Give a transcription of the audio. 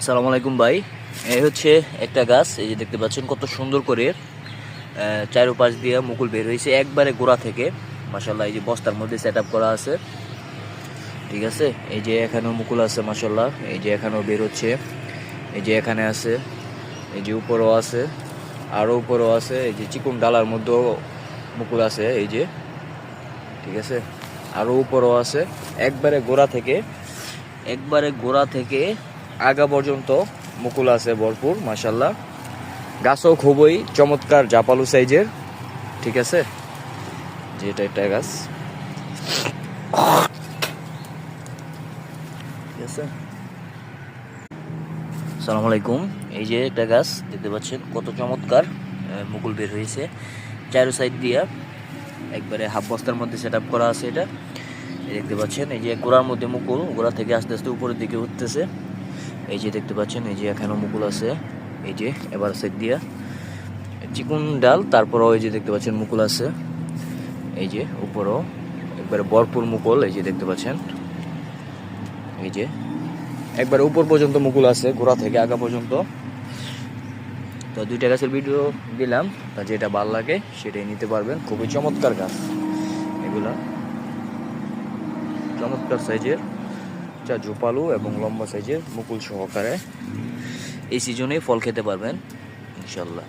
আসসালামু আলাইকুম ভাই। এই হচ্ছে একটা গাছ, এই যে দেখতে পাচ্ছেন কত সুন্দর করে চারোপাশ দিয়ে মুকুল বের হয়েছে একবারে গোড়া থেকে। মাসাল্লাহ এই যে বস্তার মধ্যে সেট করা আছে। ঠিক আছে? এই যে এখানেও মুকুল আছে মাসাল্লাহ এই যে এখানেও বের হচ্ছে। এই যে এখানে আছে। এই যে উপরও আছে। আরও উপরও আছে। এই যে চিকুন ডালার মধ্যেও মুকুল আছে, এই যে। ঠিক আছে? আরও উপরও আছে। একবারে গোড়া থেকে, একবারে গোড়া থেকে আগা পর্যন্ত মুকুল আছে ভরপুর মাসাল্লাহ গাছও খুবই চমৎকার জাপালু সাইজের, ঠিক আছে? যেটা একটা গাছ। ঠিক আছে? সালাম আলাইকুম। এই যে একটা গাছ, দেখতে পাচ্ছেন কত চমৎকার মুকুল বের হয়েছে। চারো সাইড দিয়া একবারে হাফ বস্তার মধ্যে সেট করা আছে এটা। দেখতে পাচ্ছেন, এই যে গোড়ার মধ্যে মুকুল, গোড়া থেকে আস্তে আস্তে উপরের দিকে উঠতেছে। এই যে দেখতে পাচ্ছেন, এই যে এখানেও মুকুল আছে। এই যে, এবার সাইড দিয়া। চিকুন ডাল, তারপরও এই যে দেখতে পাচ্ছেন মুকুল আছে। এই যে, উপরও। একবারে ভরপুর মুকুল, এই যে দেখতে পাচ্ছেন। এই যে, একবার উপর পর্যন্ত মুকুল আছে, গোড়া থেকে আগা পর্যন্ত। তো দুইটা গাছের ভিডিও দিলাম, তা যেটা ভালো লাগে সেটাই নিতে পারবেন। খুবই চমৎকার গাছ, এগুলা। চমৎকার সাইজের। যা ঝোপালু এবং লম্বা সাইজের মুকুল সহকারে এই সিজনেই ফল খেতে পারবেন ইনশাল্লাহ।